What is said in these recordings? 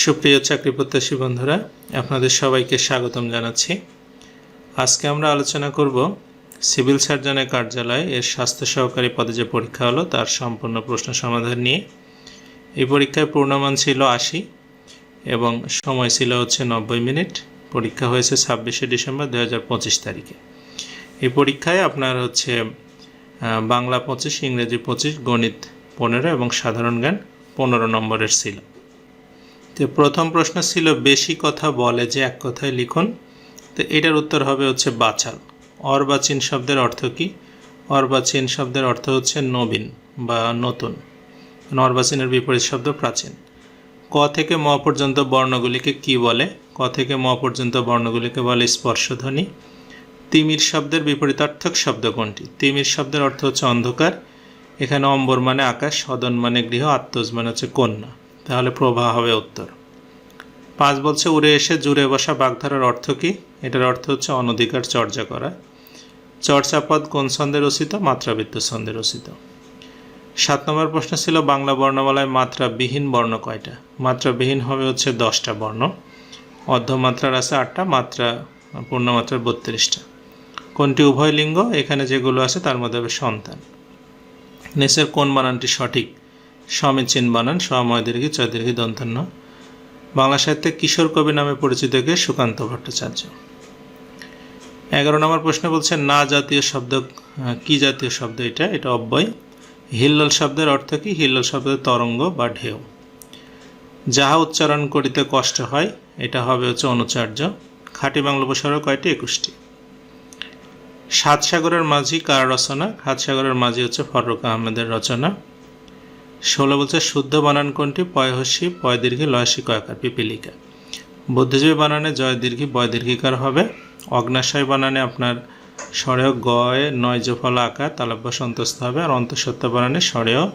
সুপ্রিয় চাকরি প্রত্যাশী বন্ধুরা, আপনাদের সবাইকে স্বাগতম জানাচ্ছি। আজকে আমরা আলোচনা করব সিভিল সার্জনের কার্যালয় এর স্বাস্থ্য সহকারী পদে যে পরীক্ষা হলো, তার সম্পূর্ণ প্রশ্ন সমাধান নিয়ে। এই পরীক্ষায় পূর্ণমান ছিল আশি এবং সময় ছিল হচ্ছে নব্বই মিনিট। পরীক্ষা হয়েছে ছাব্বিশে ডিসেম্বর দু হাজার পঁচিশ তারিখে। এই পরীক্ষায় আপনার হচ্ছে বাংলা পঁচিশ, ইংরেজি পঁচিশ, গণিত পনেরো এবং সাধারণ জ্ঞান পনেরো নম্বরের ছিল। তো প্রথম প্রশ্ন ছিল, বেশি কথা বলে যে এক কথায় লিখুন। তো এটার উত্তর হবে হচ্ছে বাচাল অর্বাচীন শব্দের অর্থ কি? অর্বাচীন শব্দের অর্থ হচ্ছে, নবীন বা নতুন। অর্বাচীনের বিপরীত শব্দ প্রাচীন। ক থেকে ম পর্যন্ত বর্ণগুলিকে কি বলে? ক থেকে ম পর্যন্ত বর্ণগুলিকে বলে স্পর্শধ্বনি। তিমির শব্দের বিপরীতার্থক শব্দ কোনটি? তিমির শব্দের অর্থ হচ্ছে অন্ধকার। এখানে অম্বর মানে আকাশ সদন মানে গৃহ, আত্মজ মানে হচ্ছে কন্যা। তাহলে প্রভা হবে উত্তর। পাঁচ বলছে, উড়ে এসে জুড়ে বসা বাগধারার অর্থ কি? এটার অর্থ হচ্ছে অনধিকার চর্চা করা। চর্চাপদ কোন ছন্দে রচিত মাত্রাবৃত্ত ছন্দে রচিত সাত নম্বর প্রশ্ন ছিল, বাংলা বর্ণমালায় মাত্রাবিহীন বর্ণ কয়টা? মাত্রাবিহীন হবে হচ্ছে দশটা বর্ণ। অর্ধমাত্রার আছে আটটা, মাত্রা, পূর্ণমাত্রার বত্রিশটা। কোনটি উভয় লিঙ্গ? এখানে যেগুলো আছে তার মধ্যে হবে সন্তান। নেসের কোন বানানটি সঠিক? সমীচীন বানান সময় দীর্ঘি চয় দীর্ঘি দন্তন্য বাংলা সাহিত্যে কিশোর কবি নামে পরিচিত কে সুকান্ত ভট্টাচার্য। এগারো নম্বর প্রশ্ন বলছে, না জাতীয় শব্দ কি জাতীয় শব্দ এটা? এটা অব্যয়। হিল্লোল শব্দের অর্থ কি? হিল্লোল শব্দের তরঙ্গ বা ঢেউ। যাহা উচ্চারণ করিতে কষ্ট হয়, এটা হবে হচ্ছে অনুচার্য। খাঁটি বাংলা উপসর্গ কয়টি? একুশটি। সাত সাগরের মাঝি কার রচনা? সাত সাগরের মাঝি হচ্ছে ফররুক আহমেদের রচনা। ষোলো বলছে শুদ্ধ বানান কোনটি? পয়হস্যি পয় দীর্ঘি লয়সী কয়াকার পিপিলিকা। বুদ্ধিজীবী বানানে জয় দীর্ঘী বয় দীর্ঘিকার হবে। অগ্নাশয় বানানে আপনার স্বরেয় গয়ে নয় জফল আকার তালব্য সন্তস্ত হবে। আর অন্তঃসত্ত্বা বানানে স্বরেয়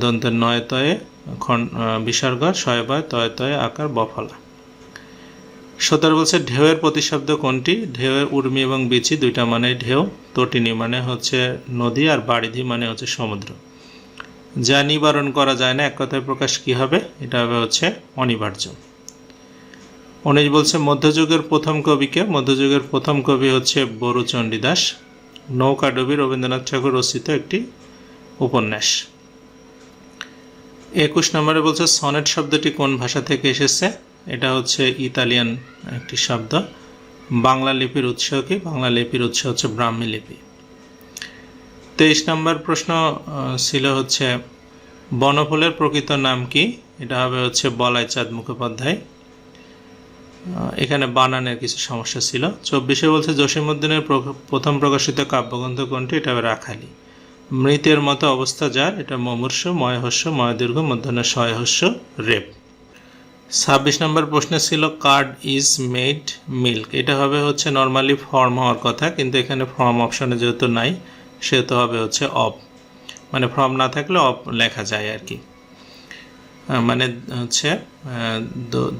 দন্তের নয় তয়ে আহ, বিসর্গ শয় বয় তয় তয়ে আকার বফলা। সতেরো বলছে ঢেউয়ের প্রতিশব্দ কোনটি? ঢেউয়ের উর্মি এবং বিচি দুইটা মানে ঢেউ। তটিনী মানে হচ্ছে নদী আর বারিধি মানে হচ্ছে সমুদ্র। যা নিবারণ করা যায় না, এক কথায় প্রকাশ কি হবে? এটা হবে হচ্ছে অনিবার্য। উনিশ বলছে, মধ্যযুগের প্রথম কবিকে মধ্যযুগের প্রথম কবি হচ্ছে বরু চণ্ডীদাস নৌকাডুবি রবীন্দ্রনাথ ঠাকুর রচিত একটি উপন্যাস। একুশ নম্বরে বলছে, সনেট শব্দটি কোন ভাষা থেকে এসেছে? এটা হচ্ছে ইতালিয়ান একটি শব্দ। বাংলা লিপির উৎস কি? বাংলা লিপির উৎস হচ্ছে ব্রাহ্মী লিপি। তেইশ নম্বর প্রশ্ন ছিল হচ্ছে, বনফুলের প্রকৃত নাম কি? এটা হবে হচ্ছে বলাই চাঁদ মুখোপাধ্যায়। এখানে বানানের কিছু সমস্যা ছিল। চব্বিশে বলছে জসিমুদ্দিনের প্র- প্রথম প্রকাশিত কাব্যগ্রন্থ কোনটি? এটা হবে রাখালি। মৃতের মতো অবস্থা যার, এটা মমূর্ষ ময়হস্য ময়দীর্ঘ, মধ্যাহ্ন শয়হস্য রেপ। ছাব্বিশ নম্বর প্রশ্ন ছিল, কার্ড ইজ মেড মিল্ক। এটা হবে হচ্ছে, নর্মালি ফর্ম হওয়ার কথা, কিন্তু এখানে ফর্ম অপশনে যেহেতু নাই সেহেতু হবে হচ্ছে অফ মানে ফর্ম না থাকলে অফ লেখা যায় আর কি। মানে হচ্ছে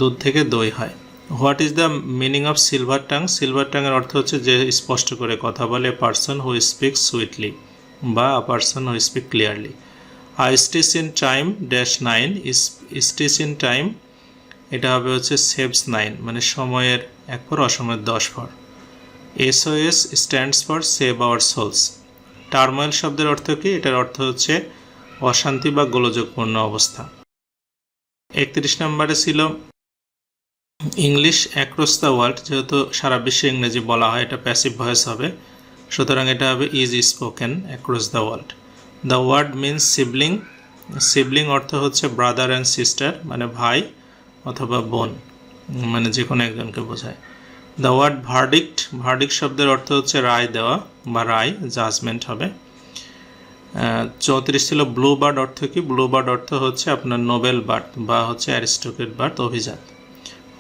দুধ থেকে দই হয়। What is the meaning of silver tongue silver টাংয়ের অর্থ হচ্ছে যে স্পষ্ট করে কথা বলে পার্সন হু স্পিক সুইটলি বা a person who speak clearly I stitch in time dash nine stitch in time এটা হবে হচ্ছে সেভস নাইন মানে সময়ের, এক পর অসময়ের দশ পর SOS stands for save our souls turmoil শব্দের অর্থ কি? এটার অর্থ হচ্ছে অশান্তি বা গোলযোগপূর্ণ অবস্থা। একত্রিশ নম্বরে ছিল ইংলিশ অ্যাক্রস দ্য ওয়ার্ল্ড, যেহেতু সারা বিশ্বে ইংরেজি বলা হয়, এটা প্যাসিভ ভয়েস হবে। সুতরাং এটা হবে is spoken across the world. The word means sibling. Sibling অর্থ হচ্ছে ব্রাদার অ্যান্ড সিস্টার মানে ভাই অথবা বোন মানে যে কোনো একজনকে বোঝায়। দ্য ওয়ার্ড ভার্ডিক্ট ভার্ডিক্ট শব্দের অর্থ হচ্ছে রায় দেওয়া বা রায় জাজমেন্ট হবে। চৌত্রিশ ছিল ব্লু বার্ড অর্থ কি? ব্লু বার্ড অর্থ হচ্ছে আপনার নোবেল বার্ড বা হচ্ছে অ্যারিস্টোকেট বার্ড অভিজাত।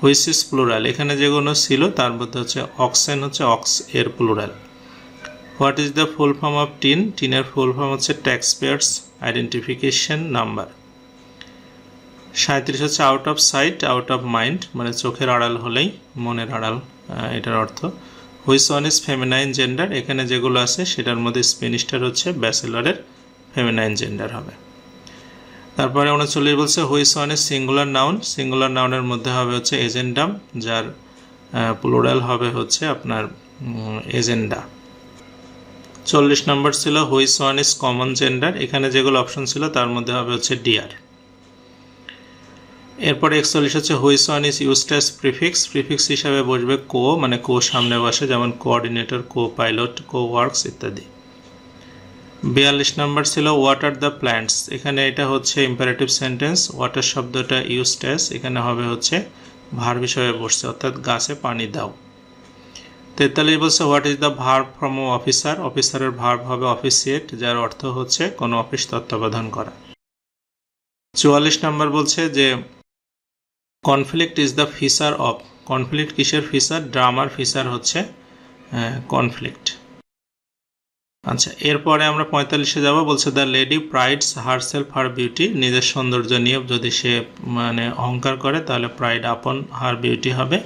হুইস ইস প্লুরাল এখানে যেগুলো ছিল, তার মধ্যে হচ্ছে অক্সেন হচ্ছে অক্স এর plural what is the full form of TIN টিনের ফুল ফর্ম হচ্ছে ট্যাক্স পেয়ার্স আইডেন্টিফিকেশন নাম্বার সাঁত্রিশ হচ্ছে out of sight out of mind মানে চোখের আড়াল হলেই মনের আড়াল। এটার অর্থ হুইস ওয়ান ইজ ফেমিনাইন জেন্ডার এখানে যেগুলো আছে, সেটার মধ্যে স্পেনিশটার হচ্ছে ব্যাচেলরের ফেমিনাইন জেন্ডার হবে। তারপরে উনচল্লিশ বলছে which one is singular noun singular নাউনের মধ্যে হবে হচ্ছে এজেন্ডাম যার প্লুরাল হবে হচ্ছে আপনার এজেন্ডা চল্লিশ নম্বর ছিল হুইস ওয়ান ইজ কমন জেন্ডার এখানে যেগুলো অপশন ছিল, তার মধ্যে হবে হচ্ছে ডিয়ার এরপরে একচল্লিশ হচ্ছে which one is as prefix prefix হিসাবে বসবে কো মানে কো সামনে বসে, যেমন coordinator co pilot co works ইত্যাদি। বিয়াল্লিশ নম্বর ছিল ওয়াটার দ্য প্ল্যান্টস এখানে এটা হচ্ছে ইম্পারেটিভ সেন্টেন্স ওয়াটার শব্দটা অ্যাজ এখানে হবে হচ্ছে ভার হিসাবে বসছে, অর্থাৎ গাছে পানি দাও। তেতাল্লিশ বলছে what is the verb from officer অফিসারের ভার্ব হবে অফিসিয়েট যার অর্থ হচ্ছে কোনো অফিস তত্ত্বাবধান করা। চুয়াল্লিশ নম্বর বলছে যে conflict is the feature of conflict কিসের ফিচার ড্রামার ফিচার হচ্ছে কনফ্লিক্ট আচ্ছা এরপরে আমরা পঁয়তাল্লিশে যাব, বলছে the lady prides herself her beauty নিজের সৌন্দর্য নিয়ে যদি সে মানে অহংকার করে, তাহলে প্রাইড আপন হার বিউটি হবে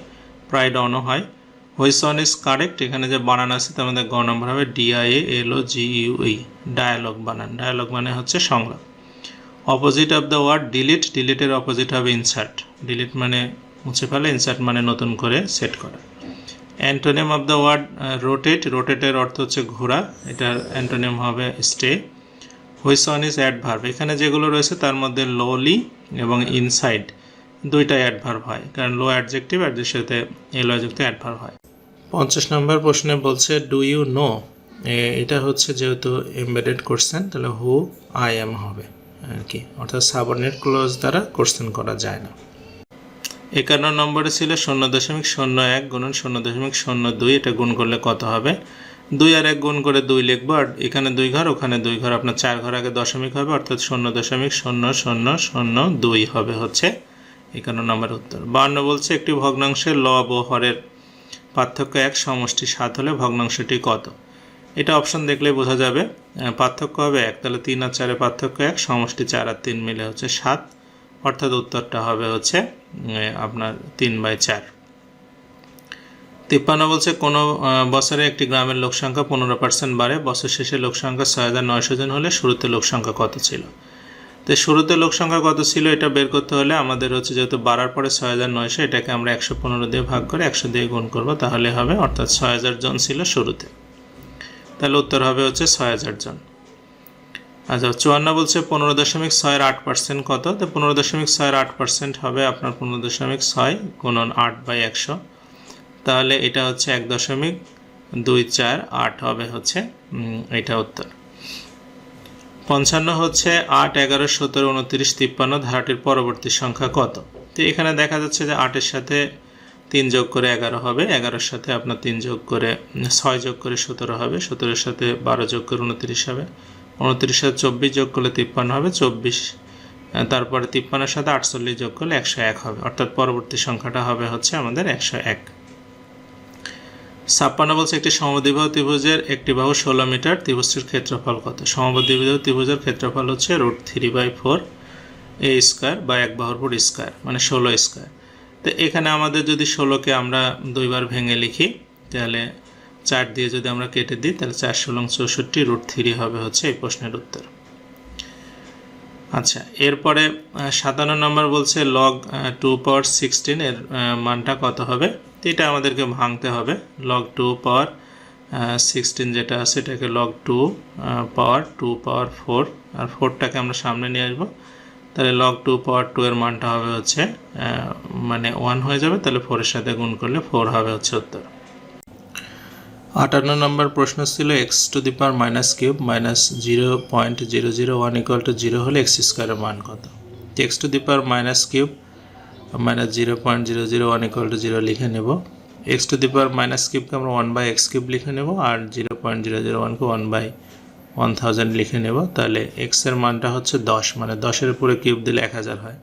প্রাইড অনও হয়। হুইস অন ইজ কারেক্ট এখানে যে বানান আছে, তার মধ্যে গ নম্বর হবে D I A L O G U E dialogue বানান। ডায়ালগ মানে হচ্ছে সংলাপ। Opposite of the word delete ডিলিটের opposite হবে ইনসার্ট ডিলিট মানে মুছে ফেলে ইনসার্ট মানে নতুন করে সেট করা। Antonym of the word rotate রোটেটের অর্থ হচ্ছে ঘোরা, এটার অ্যান্টোনিম হবে stay which one is adverb এখানে যেগুলো রয়েছে তার মধ্যে লোলি এবং ইনসাইড দুইটাই অ্যাডভার্ভ হয়, কারণ লো অ্যাডজেক্টিভ আর সাথে এলো যুক্ত অ্যাডভার্ভ হয়। পঞ্চাশ নম্বর প্রশ্নে বলছে ডু ইউ নো এটা হচ্ছে যেহেতু এমবেডেড কোশ্চেন তাহলে হু আই এম হবে, আর কি। অর্থাৎ সাবর্ডিনেট ক্লোজ দ্বারা কোশ্চেন করা যায় না। একান্ন নম্বরে ছিল শূন্য দশমিক শূন্য এক গুণন শূন্য দশমিক শূন্য দুই, এটা গুণ করলে কত হবে? দুই আর এক গুণ করে দুই লিখব, আর এখানে দুই ঘর, ওখানে দুই ঘর, আপনার চার ঘর আগে দশমিক হবে, অর্থাৎ শূন্য দশমিক শূন্য শূন্য শূন্য দুই হবে হচ্ছে একান্ন নম্বর উত্তর। বান্ন বলছে একটি ভগ্নাংশের লব ও হরের পার্থক্য এক, সমষ্টি সাত হলে ভগ্নাংশটি কত? এটা অপশন দেখলে বোঝা যাবে। পার্থক্য হবে এক, তাহলে তিন আর চারের পার্থক্য এক, সমষ্টি চার আর তিন মিলে হচ্ছে সাত, অর্থাৎ উত্তরটা হবে হচ্ছে আপনার তিন বাই চার। তিপ্পান্ন বলছে, কোনো বছরে একটি গ্রামের লোক সংখ্যা পনেরো পার্সেন্ট বাড়ে, বছর শেষে লোক সংখ্যা ছয় হাজার নয়শো জন হলে শুরুতে লোক সংখ্যা কত ছিল? তো শুরুতে লোক সংখ্যা কত ছিল এটা বের করতে হলে আমাদের হচ্ছে যেহেতু বাড়ার পরে ছয় হাজার নয়শো, এটাকে আমরা একশো পনেরো দিয়ে ভাগ করে একশো দিয়ে গুণ করব, তাহলে হবে অর্থাৎ ছয় হাজার জন ছিল শুরুতে। তাহলে উত্তর হবে হচ্ছে ছয় হাজার জন। আচ্ছা চুয়ান্ন বলছে পনেরো দশমিক ছয়ের আট পার্সেন্ট কত? তো পনেরো দশমিক ছয়ের আট পার্সেন্ট হবে আপনার পনেরো দশমিক ছয় গুণন আট বাই একশো। তাহলে এটা হচ্ছে এক দশমিক দুই চার আট হবে হচ্ছে এটা উত্তর। পঞ্চান্ন হচ্ছে আট, এগারো, সতেরো, উনত্রিশ, তিপ্পান্ন, ধারাটির পরবর্তী সংখ্যা কত? তো এখানে দেখা যাচ্ছে যে আটের সাথে তিন যোগ করে এগারো হবে, এগারোর সাথে আপনার তিন যোগ করে ছয় যোগ করে সতেরো হবে, সতেরোর সাথে বারো যোগ করে উনত্রিশ হবে। উনত্রিশ সাথে চব্বিশ যোগ করলে তিপ্পান্ন হবে, চব্বিশ তারপরে তিপ্পান্নের সাথে আটচল্লিশ যোগ করলে একশো এক হবে। অর্থাৎ পরবর্তী সংখ্যাটা হবে হচ্ছে আমাদের একশো এক। ছাপ্পান্ন বলছে একটি সমদ্বিবাহু ত্রিভুজের একটি বাহু ষোলো মিটার, ত্রিভুজটির ক্ষেত্রফল কত? সমদ্বিবাহু ত্রিভুজের ক্ষেত্রফল হচ্ছে root three by four a square বা এক বাহুর ফুট স্কোয়ার মানে ষোলো স্কোয়ার। তো এখানে আমাদের যদি ষোলোকে আমরা দুইবার ভেঙে লিখি, তাহলে চার দিয়ে যদি আমরা কেটে দিই, তাহলে চার ষোলং চৌষট্টি রুট থ্রি হবে হচ্ছে এই প্রশ্নের উত্তর। আচ্ছা এরপরে সাতান্ন নম্বর বলছে লগ টু পাওয়ার সিক্সটিন এর মানটা কত হবে? এটা আমাদেরকে ভাঙতে হবে। লগ টু পাওয়ার সিক্সটিন যেটা আছে, এটাকে log two power two power four আর ফোরটাকে আমরা সামনে নিয়ে আসব। তাহলে লগ টু পাওয়ার টু এর মানটা হবে হচ্ছে মানে ওয়ান হয়ে যাবে, তাহলে ফোরের সাথে গুণ করলে ফোর হবে হচ্ছে উত্তর। আটান্ন নম্বর প্রশ্ন ছিল x to the power minus cube minus zero point zero zero one equal to zero হলে এক্স স্কোয়ারের মান কত? X to the power minus cube minus zero point zero zero one equal to zero লিখে নেব। X to the power minus কিউবকে আমরা one by x cube লিখে নেব আর জিরো পয়েন্ট জিরো জিরো ওয়ানকে ওয়ান বাই ওয়ান থাউজেন্ড লিখে নেব। তাহলে এক্সের মানটা হচ্ছে দশ মানে দশের উপরে কিউব দিলে এক হাজার হয়।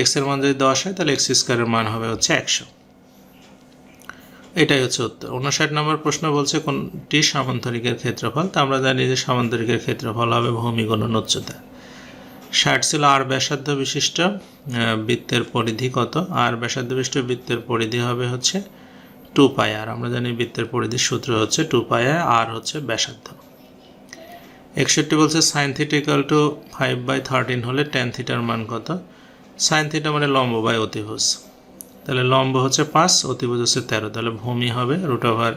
এক্সের মান যদি দশ হয়, তাহলে এক্স স্কোয়ারের মান হবে হচ্ছে একশো। এটাই হচ্ছে উত্তর। উনষাট নম্বর প্রশ্ন বলছে, কোনটি সামান্তরিকের ক্ষেত্রফল? তা আমরা জানি যে সামান্তরিকের ক্ষেত্রফল হবে ভূমি গুণন উচ্চতা। ষাট ছিল আর ব্যাসার্ধ বিশিষ্ট বৃত্তের পরিধি কত? আর ব্যাসার্ধ বিশিষ্ট বৃত্তের পরিধি হবে হচ্ছে টু পাই আর। আমরা জানি বৃত্তের পরিধির সূত্র হচ্ছে টু পাই আর হচ্ছে ব্যাসার্ধ। একষট্টি বলছে, sine two five by thirteen হলে টেন থিটার মান কত? সাইন থিটা মানে লম্ব বাই অতিভুজ। তাহলে লম্ব হচ্ছে পাঁচ, অতিভুজ হচ্ছে তেরো। তাহলে ভূমি হবে রুট ওভার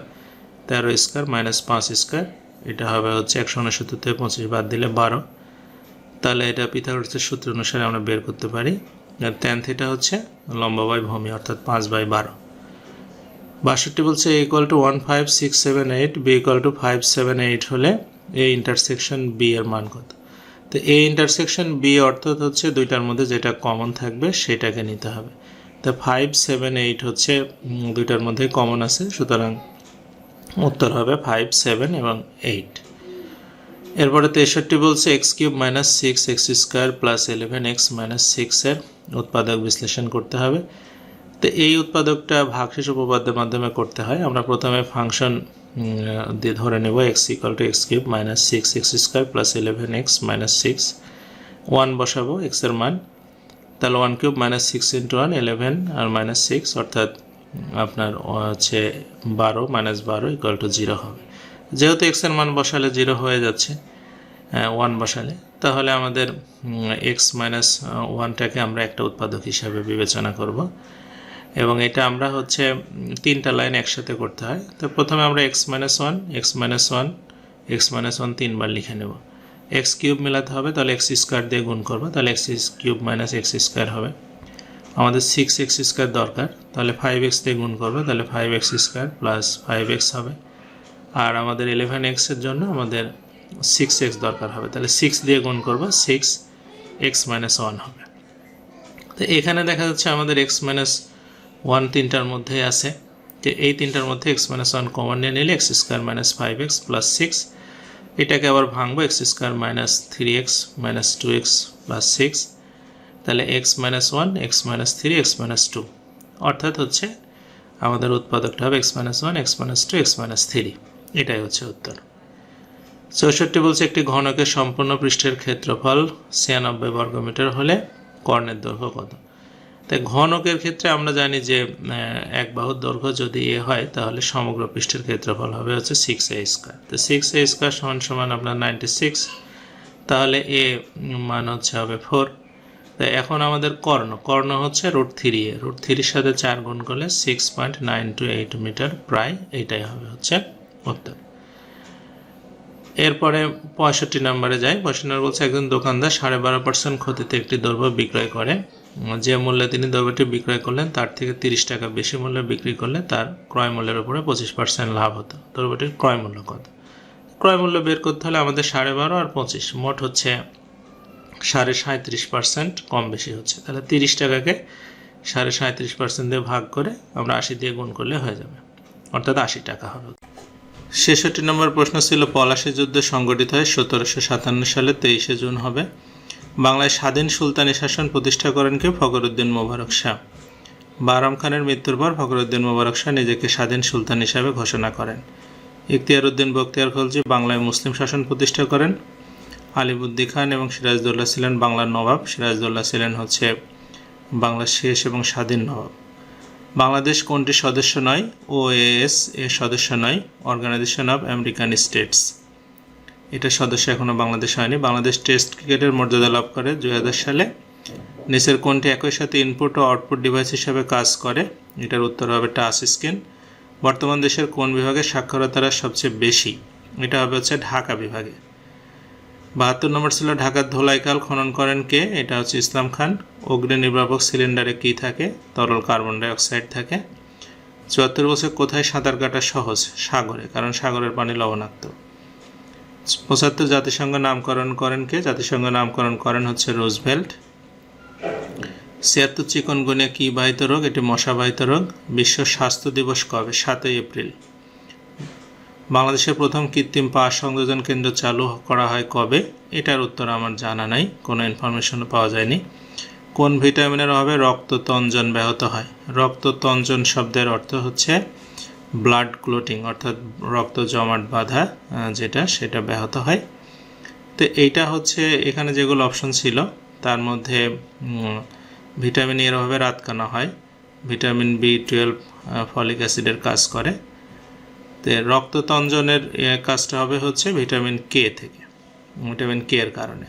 তেরো স্কোয়ার মাইনাস পাঁচ স্কোয়ার এটা হবে হচ্ছে একশো উনসত্তর থেকে পঁচিশ, বাদ দিলে বারো। তাহলে এটা পিথাগোরাসের সূত্র অনুসারে আমরা বের করতে পারি। আর টেন থিটা হচ্ছে লম্ব বাই ভূমি, অর্থাৎ পাঁচ বাই বারো। বাষট্টি বলছে a equal to one five six seven eight b equal to five seven eight হলে এ ইন্টারসেকশন বি এর মান কত? তো এ ইন্টারসেকশন বি অর্থাৎ হচ্ছে দুইটার মধ্যে যেটা কমন থাকবে সেটাকে নিতে হবে। তো ফাইভ সেভেন এইট হচ্ছে দুইটার মধ্যে কমন আছে, সুতরাং উত্তর হবে ফাইভ সেভেন এবং এইট এরপরে তেষট্টি বলছে x cube minus six x square plus eleven x minus সিক্সের উৎপাদক বিশ্লেষণ করতে হবে। তো এই উৎপাদকটা ভাগশেষ উপপাদ্যের মাধ্যমে করতে হয়। আমরা প্রথমে ফাংশন দিয়ে ধরে নেব x equal to x cube minus six x square plus eleven x minus six one বসাবো এক্সের মান। তাহলে one cube minus six into one eleven আর মাইনাস সিক্স অর্থাৎ আপনার হচ্ছে বারো মাইনাস বারো ইকুয়াল টু জিরো হবে। যেহেতু এক্সের মান বসালে জিরো হয়ে যাচ্ছে ওয়ান বসালে, তাহলে আমাদের এক্স মাইনাস ওয়ানটাকে আমরা একটা উৎপাদক হিসাবে বিবেচনা করব। এবং এটা আমরা হচ্ছে তিনটা লাইন একসাথে করতে হয়। তো প্রথমে আমরা x minus one x minus one x minus one তিনবার লিখে নেব। এক্স কিউব মেলাতে হবে, তাহলে এক্স স্কোয়ার দিয়ে গুণ করব, তাহলে x cube minus x square হবে। আমাদের সিক্স এক্স স্কোয়ার দরকার, তাহলে ফাইভ এক্স দিয়ে গুণ করবে, তাহলে five x square plus five x হবে। আর আমাদের ইলেভেন এক্সের জন্য আমাদের সিক্স এক্স দরকার হবে, তাহলে সিক্স দিয়ে গুণ করব সিক্স এক্স মাইনাস ওয়ান হবে। তো এখানে দেখা যাচ্ছে আমাদের এক্স মাইনাস ওয়ান তিনটার মধ্যে আছে যে এই তিনটার মধ্যে এক্স মাইনাস ওয়ান কমন নিয়ে নিলে x square minus five x plus six এটাকে আবার ভাঙবো x square minus three x minus two x plus six তাহলে x minus one x minus three x minus two অর্থাৎ হচ্ছে আমাদের উৎপাদকটা হবে x minus one x minus two x minus three এটাই হচ্ছে উত্তর। চৌষট্টি বলছে একটি ঘনকের সম্পূর্ণ পৃষ্ঠের ক্ষেত্রফল ছিয়ানব্বই বর্গমিটার হলে কর্ণের দৈর্ঘ্য কত? তাই ঘনকের ক্ষেত্রে আমরা জানি যে এক বাহুর দৈর্ঘ্য যদি এ হয়, তাহলে সমগ্র পৃষ্ঠের ক্ষেত্রফল হবে হচ্ছে সিক্স এ স্কোয়ার তো সিক্স এ স্কোয়ার সমান সমান আপনার নাইনটি সিক্স তাহলে এ মান হচ্ছে হবে ফোর তো এখন আমাদের কর্ণ কর্ণ হচ্ছে রুট থ্রি এ রুট থ্রির সাথে চার গুণ করলে six point nine two eight metre প্রায় এইটাই হবে হচ্ছে উত্তর। এরপরে পঁয়ষট্টি নম্বরে যাই, পঁয়ষট্টি নম্বর বলছে একজন দোকানদার সাড়ে বারো পার্সেন্ট ক্ষতিতে একটি দ্রব্য বিক্রয় করে। যে মূল্যে তিনি দ্রব্যটি বিক্রয় করলেন, তার থেকে তিরিশ টাকা বেশি মূল্যে বিক্রি করলে তার ক্রয় মূল্যের উপরে পঁচিশ পার্সেন্ট লাভ হতো। দ্রব্যটির ক্রয় মূল্য কত? ক্রয় মূল্য বের করতে হলে আমাদের সাড়ে বারো আর পঁচিশ, মোট হচ্ছে সাড়ে সাঁত্রিশ পার্সেন্ট কম বেশি হচ্ছে। তাহলে তিরিশ টাকাকে সাড়ে সাঁত্রিশ পার্সেন্ট দিয়ে ভাগ করে আমরা আশি দিয়ে গুণ করলে হয়ে যাবে। অর্থাৎ আশি টাকা হবে। ছেষট্টি নম্বর প্রশ্ন ছিল, পলাশী যুদ্ধ সংগঠিত হয় সতেরোশো সাতান্ন সালে তেইশে জুন হবে। বাংলায় স্বাধীন সুলতানি শাসন প্রতিষ্ঠা করেন কে? ফখরুদ্দিন মোবারক শাহ। বারাম খানের মৃত্যুর পর ফখরুদ্দিন মোবারক শাহ নিজেকে স্বাধীন সুলতান হিসাবে ঘোষণা করেন। ইখতিয়ার উদ্দিন বখতিয়ার খলজি বাংলায় মুসলিম শাসন প্রতিষ্ঠা করেন। আলিবুদ্দি খান এবং সিরাজদৌল্লা ছিলেন বাংলার নবাব। সিরাজদৌল্লা ছিলেন হচ্ছে বাংলার শেষ এবং স্বাধীন নবাব। বাংলাদেশ কোনটি সদস্য নয়? ওএএস এর সদস্য নয়। অর্গানাইজেশন অফ আমেরিকান স্টেটস এটা সদস্য এখনও বাংলাদেশ হয়নি। বাংলাদেশ টেস্ট ক্রিকেটের মর্যাদা লাভ করে দু হাজার সালে। নিচের কোনটি একই সাথে ইনপুট ও আউটপুট ডিভাইস হিসাবে কাজ করে। এটার উত্তর হবে টাচ স্ক্রিন বর্তমান দেশের কোন বিভাগে সাক্ষরতার সবচেয়ে বেশি? এটা হবে হচ্ছে ঢাকা বিভাগে। বাহাত্তর নম্বর ছিল ঢাকার ধোলাইকাল, খনন করেন কে? এটা হচ্ছে ইসলাম খান। অগ্নি নির্বাপক সিলিন্ডারে কী থাকে? তরল কার্বন ডাইঅক্সাইড থাকে। চুয়াত্তর বছর কোথায় সাঁতার কাটা সহজ? সাগরে, কারণ সাগরের পানি লবণাক্ত। পঁচাত্তর জাতিসংঘ নামকরণ করেন কে? জাতিসংঘ নামকরণ করেন হচ্ছে রোজভেল্ট। ছিয়াত্তর চিকনগুনিয়া কী বাহিত রোগ? এটি মশাবাহিত রোগ। বিশ্ব স্বাস্থ্য দিবস কবে? সাতই এপ্রিল। বাংলাদেশের প্রথম কৃত্রিম পা সংযোজন কেন্দ্র চালু করা হয় কবে? এটার উত্তর আমার জানা নাই। কোনো ইনফরমেশন পাওয়া যায়নি। কোন ভিটামিনের অভাবে রক্ত তঞ্জন ব্যাহত হয়? রক্ত তঞ্জন শব্দের অর্থ হচ্ছে ব্লাড ক্লোটিং অর্থাৎ রক্ত জমাট বাঁধা যেটা, সেটা ব্যাহত হয়। তো এইটা হচ্ছে এখানে যেগুলো অপশন ছিল, তার মধ্যে ভিটামিন এর অভাবে রাতকানা হয়। ভিটামিন বি টুয়েলভ ফলিক অ্যাসিডের কাজ করে। তো রক্ততঞ্জনের কাজটা হবে হচ্ছে ভিটামিন কে থেকে ভিটামিন কে এর কারণে।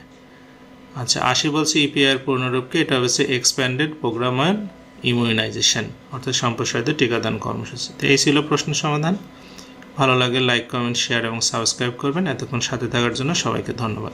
আচ্ছা আশি বলছে ইপিআই এর পূর্ণরূপকে, এটা হচ্ছে এক্সপ্যান্ডেড প্রোগ্রাম অন ইমিউনাইজেশন অর্থাৎ সম্প্রসারিত টিকাদান কর্মসূচি। তো এই ছিল প্রশ্ন সমাধান। ভালো লাগে লাইক কমেন্ট শেয়ার এবং সাবস্ক্রাইব করবেন। এতক্ষণ সাথে থাকার জন্য সবাইকে ধন্যবাদ।